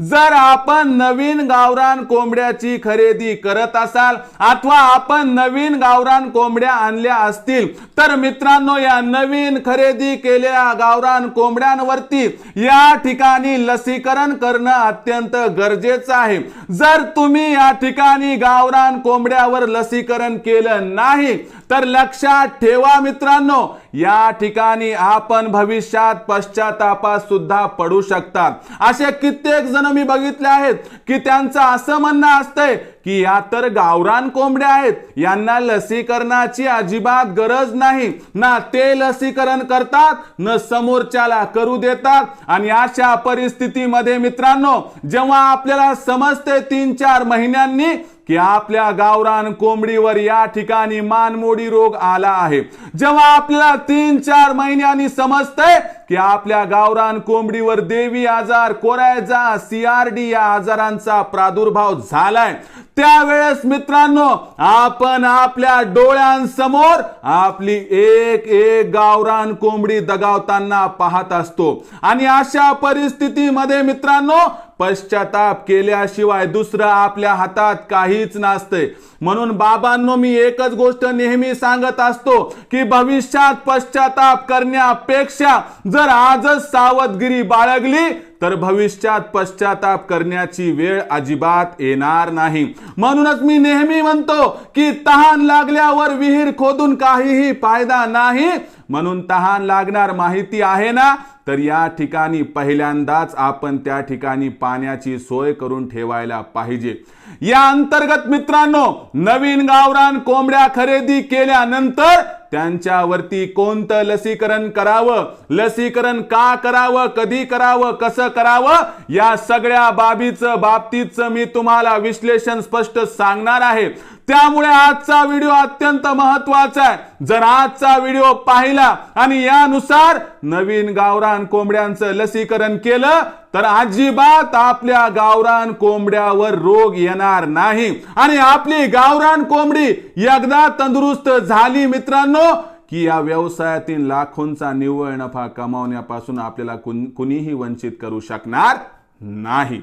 जर आपण नवीन गावरान कोंबड्याची खरेदी करत असाल अथवा आपण नवीन गावरान कोंबड्या आणल्या असतील तर मित्रांनो या नवीन खरेदी केलेल्या गावरान कोंबड्यांवरती या ठिकाणी लसीकरण करणं अत्यंत गरजेचं आहे. जर तुम्ही या ठिकाणी गावरान कोंबड्यावर लसीकरण केलं नाही तर लक्षात ठेवा मित्रांनो या ठिकाणी आपण भविष्यात पश्चातापास सुद्धा पडू शकतात. असे कित्येक जण मी बघितले आहेत की त्यांचं असं म्हणणं असतंय की या तर गावरान कोंबड्या आहेत यांना लसीकरणाची अजिबात गरज नाही. ना ते लसीकरण करतात न समोरच्याला करू देतात. आणि अशा परिस्थितीमध्ये मित्रांनो जेव्हा आपल्याला समजते तीन चार महिन्यांनी की आपल्या गावरान कोंबडीवर या ठिकाणी मानमोडी रोग आला आहे. जेव्हा आपल्याला तीन चार महिन्यांनी समजतंय की आपल्या गावरान कोंबडीवर देवी आजार कोरायचा सीआरडी या आजारांचा प्रादुर्भाव झालाय. त्यावेळेस मित्रांनो आपण आपल्या डोळ्यांसमोर आपली एक एक गावरान कोंबडी दगावताना पाहत असतो. आणि अशा परिस्थितीमध्ये मित्रांनो पश्चाताप केल्याशिवाय दुसरं आपल्या हातात काहीच नसतंय. म्हणून बाबांनो मी एकच गोष्ट नेहमी सांगत असतो की भविष्यात पश्चाताप करण्यापेक्षा जर आजच सावधगिरी बाळगली तर भविष्यात पश्चाताप करण्याची वेळ अजिबात येणार नाही. म्हणूनच मी नेहमी म्हणतो की तहान लागल्यावर विहीर खोदून काहीही फायदा नाही म्हणून तहान लागणार माहिती आहे ना? तर या ठिकाणी पहिल्यांदाच आपण त्या ठिकाणी पाण्याची सोय करून ठेवायला पाहिजे. या अंतर्गत मित्रांनो नवीन गावरान कोंबड्या खरेदी केल्यानंतर त्यांच्यावरती कोणतं लसीकरण करावं? लसीकरण का करावं? कधी करावं? कसं करावं? या सगळ्या बाबीचं बाबतीचं मी तुम्हाला विश्लेषण स्पष्ट सांगणार आहे. त्यामुळे आजचा व्हिडिओ अत्यंत महत्त्वाचा आहे. जर आजचा व्हिडिओ पाहिला आणि यानुसार नवीन गावरान कोंबड्यांचं लसीकरण केलं तर अजिबात आपल्या गावरान कोंबड्यावर रोग येणार नाही. आणि आपली गावरान कोंबडी एकदा तंदुरुस्त झाली मित्रांनो की या व्यवसायातील लाखोंचा निव्वळ नफा कमावण्यापासून आपल्याला कुणीही वंचित करू शकणार नाही.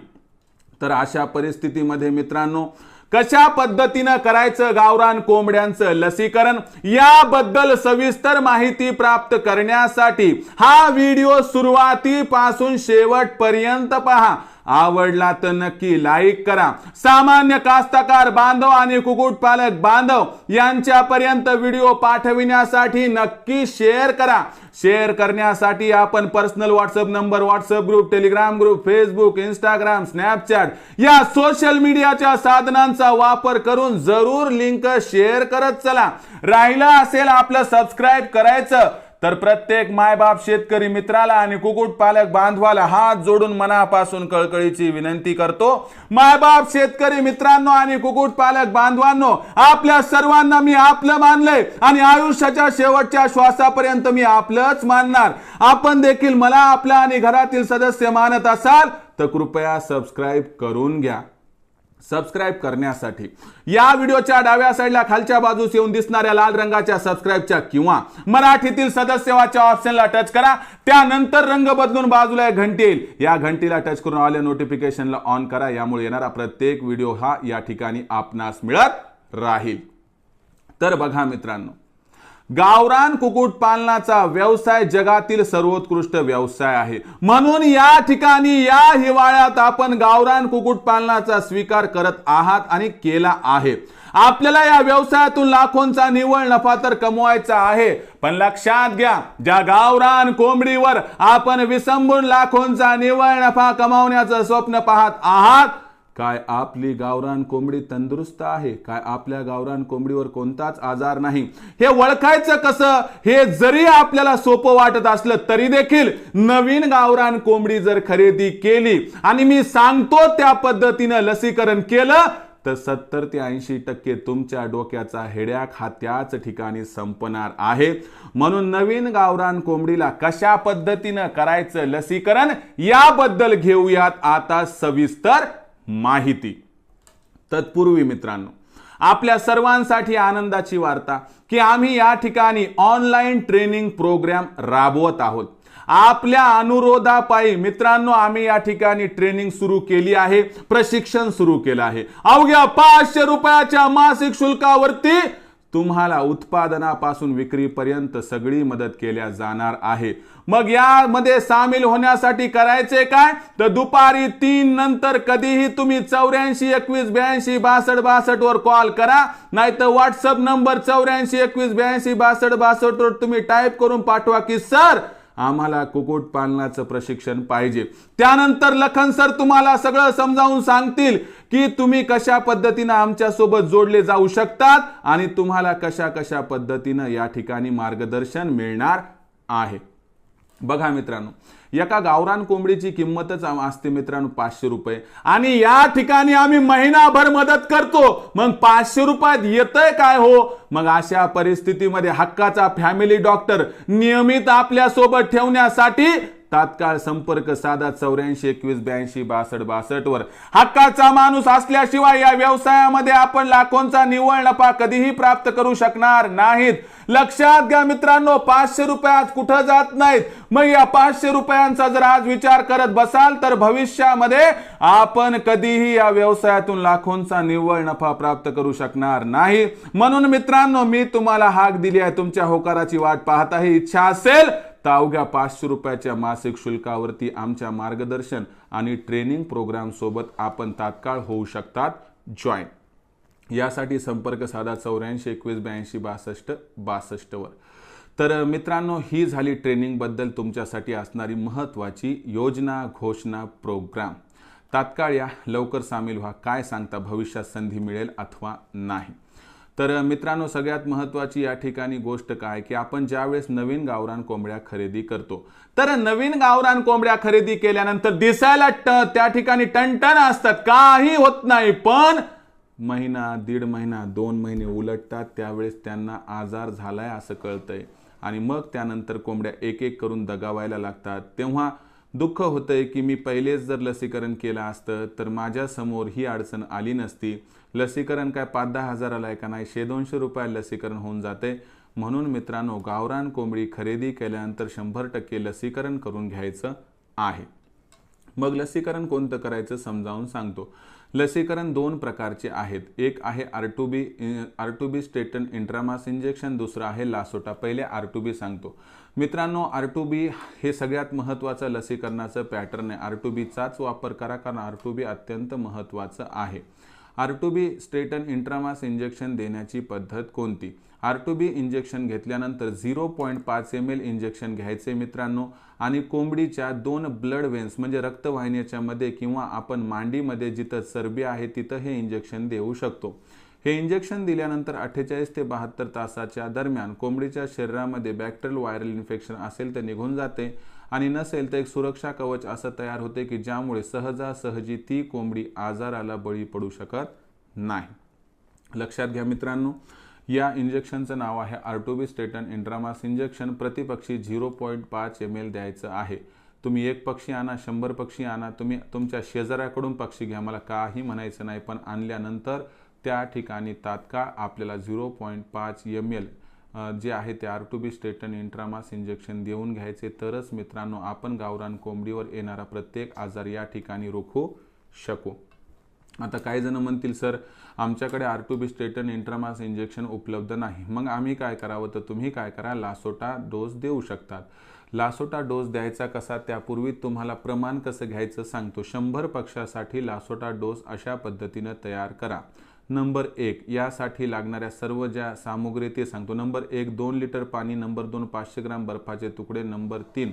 तर अशा परिस्थितीमध्ये मित्रांनो कशा पद्धतीनं करायचं गावरान कोंबड्यांचं लसीकरण? याबद्दल सविस्तर माहिती प्राप्त करण्यासाठी हा व्हिडिओ सुरुवातीपासून शेवटपर्यंत पहा. आवडला तर नक्की लाईक करा. सामान्य कास्तकार बांधव आणि कुक्कुटपालक बांधव यांच्यापर्यंत व्हिडिओ पाठविण्यासाठी नक्की शेअर करा. शेअर करण्यासाठी आपण personal WhatsApp number WhatsApp group Telegram group Facebook Instagram Snapchat या सोशल मीडियाच्या साधनांचा वापर करून जरूर लिंक शेअर करत चला. राहिलं असेल आपलं सबस्क्राईब करायचं तर प्रत्येक मायबाप शेतकरी मित्राला आणि कुकुट पालक बांधवाला हात जोडून मनापासून कळकळीची विनंती करतो. मायबाप शेतकरी मित्रांनो आणि कुकुट पालक बांधवांनो आपल्या सर्वांना मी आपलं मानलंय आणि आयुष्याच्या शेवटच्या श्वासापर्यंत मी आपलंच मानणार. आपण देखील मला आपल्या आणि घरातील सदस्य मानत असाल तर कृपया सबस्क्राईब करून घ्या. सबस्क्राईब करण्यासाठी. या व्हिडिओच्या डाव्या साईडला खालच्या बाजूस येऊन दिसणाऱ्या लाल रंगाच्या सबस्क्राईबच्या किंवा मराठीतील सदस्यवाच्या ऑप्शनला टच करा. त्यानंतर रंग बदलून बाजूला एक घंटी येईल. या घंटीला टच करून आले नोटिफिकेशनला ऑन करा. यामुळे येणारा प्रत्येक व्हिडिओ हा या ठिकाणी आपणास मिळत राहील. तर बघा मित्रांनो गावरान कुक्कुटपालनाचा व्यवसाय जगातील सर्वोत्कृष्ट व्यवसाय आहे. म्हणून या ठिकाणी या हिवाळ्यात आपण गावरान कुक्कुटपालनाचा स्वीकार करत आहात आणि केला आहे. आपल्याला या व्यवसायातून लाखोंचा निव्वळ नफा तर कमवायचा आहे. पण लक्षात घ्या ज्या गावरान कोंबडीवर आपण विसंबून लाखोंचा निव्वळ नफा कमावण्याचं स्वप्न पाहत आहात काय आपली गावरान कोंबडी तंदुरुस्त आहे? काय आपल्या गावरान कोंबडीवर कोणताच आजार नाही? हे ओळखायचं कसं? हे जरी आपल्याला सोपं वाटत असलं तरी देखील नवीन गावरान कोंबडी जर खरेदी केली आणि मी सांगतो त्या पद्धतीनं लसीकरण केलं तर सत्तर ते ऐंशी टक्के तुमच्या डोक्याचा हेड्याक हा त्याच ठिकाणी संपणार आहे. म्हणून नवीन गावरान कोंबडीला कशा पद्धतीनं करायचं लसीकरण याबद्दल घेऊयात आता सविस्तर माहिती. तत्पूर्वी मित्रांनो आपल्या सर्वांसाठी आनंदाची वार्ता की आम्ही या ठिकाणी ऑनलाईन ट्रेनिंग प्रोग्राम राबवत आहोत. आपल्या अनुरोधापायी मित्रांनो आम्ही या ठिकाणी ट्रेनिंग सुरू केली आहे प्रशिक्षण सुरू केलं आहे. अवघ्या पाचशे रुपयाच्या मासिक शुल्कावरती तुम्हाला उत्पादनापासून विक्रीपर्यंत सगळी मदत केल्या जाणार आहे. मग यामध्ये सामील होण्यासाठी करायचे काय? तर दुपारी तीन नंतर कधीही तुम्ही चौऱ्याऐंशी एकवीस ब्याऐंशी बासष्ट बासष्ट वर कॉल करा. नाही तर व्हॉट्सअप नंबर चौऱ्याऐंशी एकवीस ब्याऐंशी बासष्ट बासष्ट वर तुम्ही टाईप करून पाठवा की सर आम्हाला कुक्कुटपालनाचं प्रशिक्षण पाहिजे. त्यानंतर लखन सर तुम्हाला सगळं समजावून सांगतील. की तुम्ही कशा पद्धतीनं आमच्यासोबत जोडले जाऊ शकतात आणि तुम्हाला कशा कशा पद्धतीनं या ठिकाणी मार्गदर्शन मिळणार आहे. बघा मित्रांनो एका गावरान कोंबडीची किंमतच आम- असते मित्रांनो पाचशे रुपये. आणि या ठिकाणी आम्ही महिनाभर मदत करतो. मग पाचशे रुपयात येतंय काय हो? मग अशा परिस्थितीमध्ये हक्काचा फॅमिली डॉक्टर नियमित आपल्यासोबत ठेवण्यासाठी तात्काळ संपर्क साधा चौऱ्याऐंशी एकवीस ब्याऐंशी बासष्ट बासष्ट वर हक्काचा माणूस असल्याशिवाय या व्यवसायामध्ये आपण लाखोंचा निव्वळ नफा कधीही प्राप्त करू शकणार नाहीत. लक्षात घ्या मित्रांनो पाचशे रुपयात कुठं जात नाहीत? मग या पाचशे रुपयांचा जर आज विचार करत बसाल तर भविष्यामध्ये आपण कधीही या व्यवसायातून लाखोंचा निव्वळ नफा प्राप्त करू शकणार नाही. म्हणून मित्रांनो मी तुम्हाला हाक दिली आहे. तुमच्या होकाराची वाट पाहताही इच्छा असेल तर अवघ्या पाचशे रुपयाच्या मासिक शुल्कावरती आमच्या मार्गदर्शन आणि ट्रेनिंग प्रोग्राम सोबत आपण तात्काळ होऊ शकतात. जॉईन यासाठी संपर्क साधा चौऱ्याऐंशी एकवीस ब्याऐंशी बासष्ट बासष्टवर तर मित्रांनो ही झाली ट्रेनिंगबद्दल तुमच्यासाठी असणारी महत्त्वाची योजना घोषणा प्रोग्राम. तात्काळ या लवकर सामील व्हा. काय सांगता भविष्यात संधी मिळेल अथवा नाही? तर मित्रांनो सगळ्यात महत्त्वाची या ठिकाणी गोष्ट काय? की आपण ज्यावेळेस नवीन गावरान कोंबड्या खरेदी करतो तर नवीन गावरान कोंबड्या खरेदी केल्यानंतर दिसायला ट- त्या ठिकाणी टणटण असतात. काही होत नाही पण महिना दीड महिना दोन महिने उलटतात. त्यावेळेस त्यांना आजार झालाय असं कळतंय. आणि मग त्यानंतर कोंबड्या एक एक करून दगावायला लागतात. तेव्हा दुःख होतंय की मी पहिलेच जर लसीकरण केलं असतं तर माझ्यासमोर ही अडचण आली नसती. लसीकरण काय पाच दहा हजाराला आहे का नाही? शे दोनशे रुपयाला लसीकरण होऊन जाते. म्हणून मित्रांनो गावरान कोंबडी खरेदी केल्यानंतर शंभर टक्के लसीकरण करून घ्यायचं आहे. मग लसीकरण कोणतं करायचं समजावून सांगतो. लसीकरण दोन प्रकारचे आहेत. एक आहे R two B R two B Staten इंट्रामास injection दुसरं आहे लासोटा पहिले आर टू बी सांगतो. मित्रांनो आर टू बी हे सगळ्यात महत्त्वाचं लसीकरणाचं पॅटर्न आहे. आर टू बीचाच वापर करा कारण आर टू बी अत्यंत महत्त्वाचं आहे. आर टू बी स्टेटन इंट्रामास इंजेक्शन देण्याची पद्धत कोणती? आर टू बी इंजेक्शन घेतल्यानंतर झिरो पॉईंट पाच एम एल इंजेक्शन घ्यायचे मित्रांनो. आणि कोंबडीच्या दोन ब्लड वेन्स म्हणजे रक्तवाहिन्याच्या मध्ये किंवा आपण मांडीमध्ये जिथं चरबी आहे तिथं हे इंजेक्शन देऊ शकतो. हे इंजेक्शन दिल्यानंतर अठ्ठेचाळीस ते बहात्तर तासाच्या दरम्यान कोंबडीच्या शरीरामध्ये बॅक्टेरियल व्हायरल इन्फेक्शन असेल तर निघून जाते. आणि नसेल तर एक सुरक्षा कवच असं तयार होते की ज्यामुळे सहजासहजी ती कोंबडी आजाराला बळी पडू शकत नाही. लक्षात घ्या मित्रांनो. या इंजेक्शनचं नाव आहे आर्टोबी स्टेटन इंट्रामास इंजेक्शन. प्रतिपक्षी झिरो पॉईंट पाच एम एल द्यायचं आहे. तुम्ही एक पक्षी आणा शंभर पक्षी आणा तुम्ही तुमच्या शेजाऱ्याकडून पक्षी घ्या. मला काही म्हणायचं नाही पण आणल्यानंतर त्या ठिकाणी तात्काळ आपल्याला झिरो पॉईंट पाच एम एल जे आहे ते आर टू बी स्टेटन इंट्रामास इंजेक्शन देऊन घ्यायचे. तरच मित्रांनो आपण गावरान कोंबडीवर येणारा प्रत्येक आजार या ठिकाणी रोखू शकू. आता काही जण म्हणतील सर आमच्याकडे आर टू बी स्टेटन इंट्रामास इंजेक्शन उपलब्ध नाही. मग आम्ही काय करावं? तर तुम्ही काय करा लासोटा डोस देऊ शकतात. लासोटा डोस द्यायचा कसा? त्यापूर्वी तुम्हाला प्रमाण कसं घ्यायचं सांगतो. शंभर पक्षासाठी लासोटा डोस अशा पद्धतीनं तयार करा. नंबर एक यासाठी लागणाऱ्या सर्व ज्या सामुग्री ते सांगतो. नंबर एक दोन लिटर पाणी. नंबर दोन पाचशे ग्राम बर्फाचे तुकडे. नंबर तीन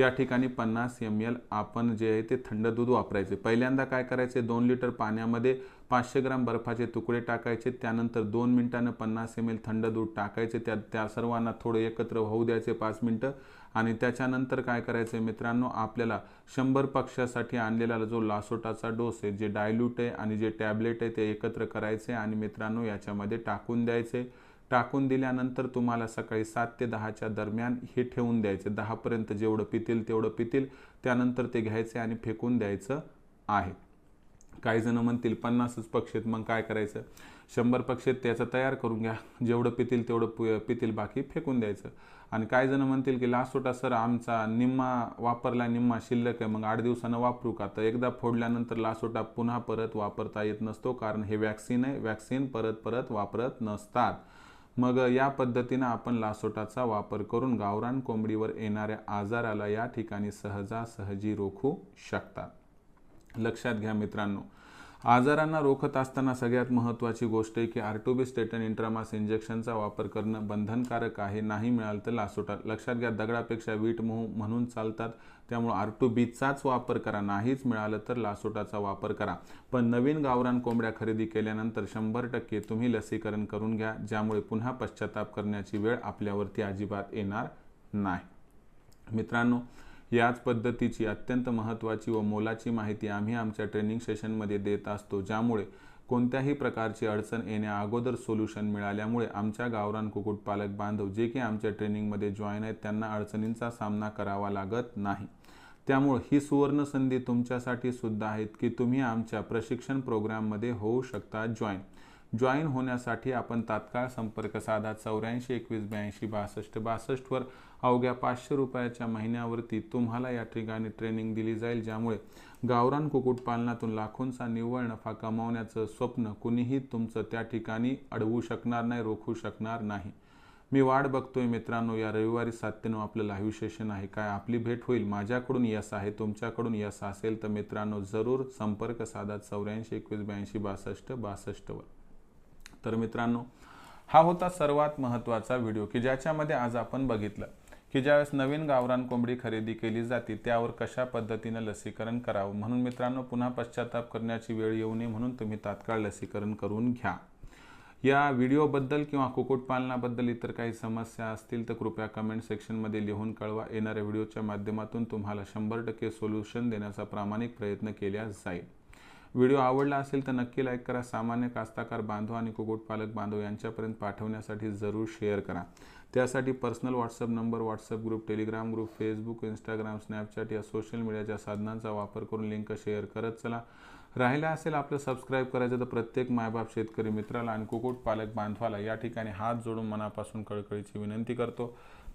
या ठिकाणी पन्नास एम एल आपण जे आहे ते थंड दूध वापरायचे. पहिल्यांदा काय करायचे? दोन लिटर पाण्यामध्ये पाचशे ग्राम बर्फाचे तुकडे टाकायचे. त्यानंतर दोन मिनिटानं पन्नास एम एल थंड दूध टाकायचे. त्या त्या सर्वांना थोडं एकत्र होऊ द्यायचे पाच मिनटं. आणि त्याच्यानंतर काय करायचं मित्रांनो? आपल्याला शंभर पक्षासाठी आणलेला जो लासोटाचा डोस आहे जे डायल्यूट आहे आणि जे टॅबलेट आहे ते एकत्र करायचे आणि मित्रांनो याच्यामध्ये टाकून द्यायचे. टाकून दिल्यानंतर तुम्हाला सकाळी सात ते दहाच्या दरम्यान हे ठेवून द्यायचे. दहापर्यंत जेवढं पितील तेवढं पितील त्यानंतर ते घ्यायचे आणि फेकून द्यायचं आहे. काही जण म्हणतील पन्नासच पक्षेत आहेत मग काय करायचं? शंभर पक्षेत आहेत त्याचं तयार करून घ्या. जेवढं पितील तेवढं पु पितील बाकी फेकून द्यायचं. आणि काही जण म्हणतील की लासोटा सर आमचा निम्मा वापरला निम्मा शिल्लक आहे मग आठ दिवसानं वापरू का? तर एकदा फोडल्यानंतर लासोटा पुन्हा परत वापरता येत नसतो कारण हे वॅक्सिन आहे. वॅक्सिन परत परत वापरत नसतात. मग या पद्धतीनं आपण लासोटाचा वापर करून गावरान कोंबडीवर येणाऱ्या आजाराला या ठिकाणी सहजासहजी रोखू शकतात लक्षात घ्या मित्रांनो आजारांना रोखत असताना सगळ्यात महत्त्वाची गोष्ट आहे की आर्टोबिस्टेटन इंट्रामास इंजेक्शनचा वापर करणं बंधनकारक आहे नाही मिळालं तर लासोटा. लक्षात घ्या दगडापेक्षा वीट मोह म्हणून चालतात त्यामुळे आर्टोबीचाच वापर करा नाहीच मिळालं तर लासोटाचा वापर करा. पण नवीन गावरान कोंबड्या खरेदी केल्यानंतर शंभर टक्के तुम्ही लसीकरण करून घ्या ज्यामुळे पुन्हा पश्चाताप करण्याची वेळ आपल्यावरती अजिबात येणार नाही. मित्रांनो याच पद्धतीची अत्यंत महत्त्वाची व मोलाची माहिती आम्ही आमच्या ट्रेनिंग सेशनमध्ये देत असतो ज्यामुळे कोणत्याही प्रकारची अडचण येण्या अगोदर सोल्युशन मिळाल्यामुळे आमच्या गावरान कुक्कुटपालक बांधव जे की आमच्या ट्रेनिंगमध्ये जॉईन आहेत त्यांना अडचणींचा सामना करावा लागत नाही. त्यामुळे ही सुवर्ण संधी तुमच्यासाठी सुद्धा आहेत की तुम्ही आमच्या प्रशिक्षण प्रोग्राममध्ये होऊ शकता जॉईन. जॉईन होण्यासाठी आपण तात्काळ संपर्क साधा. चौऱ्याऐंशी एकवीस ब्याऐंशी बासष्ट. बासष्टवर अवघ्या पाचशे रुपयाच्या महिन्यावरती तुम्हाला या ठिकाणी ट्रेनिंग दिली जाईल ज्यामुळे गावरान कुक्कुटपालनातून लाखोंचा निव्वळ नफा कमावण्याचं स्वप्न कुणीही तुमचं त्या ठिकाणी अडवू शकणार नाही रोखू शकणार नाही. मी वाट बघतोय मित्रांनो या रविवारी सात ते नऊ आपलं लाईव्ह सेशन आहे. काय आपली भेट होईल? माझ्याकडून यस आहे तुमच्याकडून यस असेल तर मित्रांनो जरूर संपर्क साधा. चौऱ्याऐंशी एकवीस ब्याऐंशी बासष्ट बासष्टवर. तर मित्रांनो हा होता सर्वात महत्त्वाचा व्हिडिओ की ज्याच्यामध्ये आज आपण बघितलं की ज्यावेळेस नवीन गावरान कोंबडी खरेदी केली जाते त्यावर कशा पद्धतीनं लसीकरण करावं. म्हणून मित्रांनो पुन्हा पश्चाताप करण्याची वेळ येऊ नये म्हणून तुम्ही तात्काळ लसीकरण करून घ्या. या व्हिडिओबद्दल किंवा कुक्कुटपालनाबद्दल इतर काही समस्या असतील तर कृपया कमेंट सेक्शनमध्ये लिहून कळवा. येणाऱ्या व्हिडिओच्या माध्यमातून तुम्हाला शंभर टक्के सोल्युशन देण्याचा प्रामाणिक प्रयत्न केला जाईल. व्हिडिओ आवडला असेल तर नक्की लाईक करा. सामान्य कास्ताकार बांधव आणि कुक्कुटपालक बांधव यांच्यापर्यंत पाठवण्यासाठी जरूर शेअर करा. त्यासाठी personal WhatsApp number WhatsApp group Telegram group Facebook Instagram Snapchat या सोशल मीडियाच्या साधनांचा वापर करून लिंक शेअर करत चला. राहिला असेल आपलं सबस्क्राईब करायचं तर प्रत्येक मायबाप शेतकरी मित्राला आणि कुक्कुटपालक बांधवाला या ठिकाणी हात जोडून मनापासून कळकळीची विनंती करतो.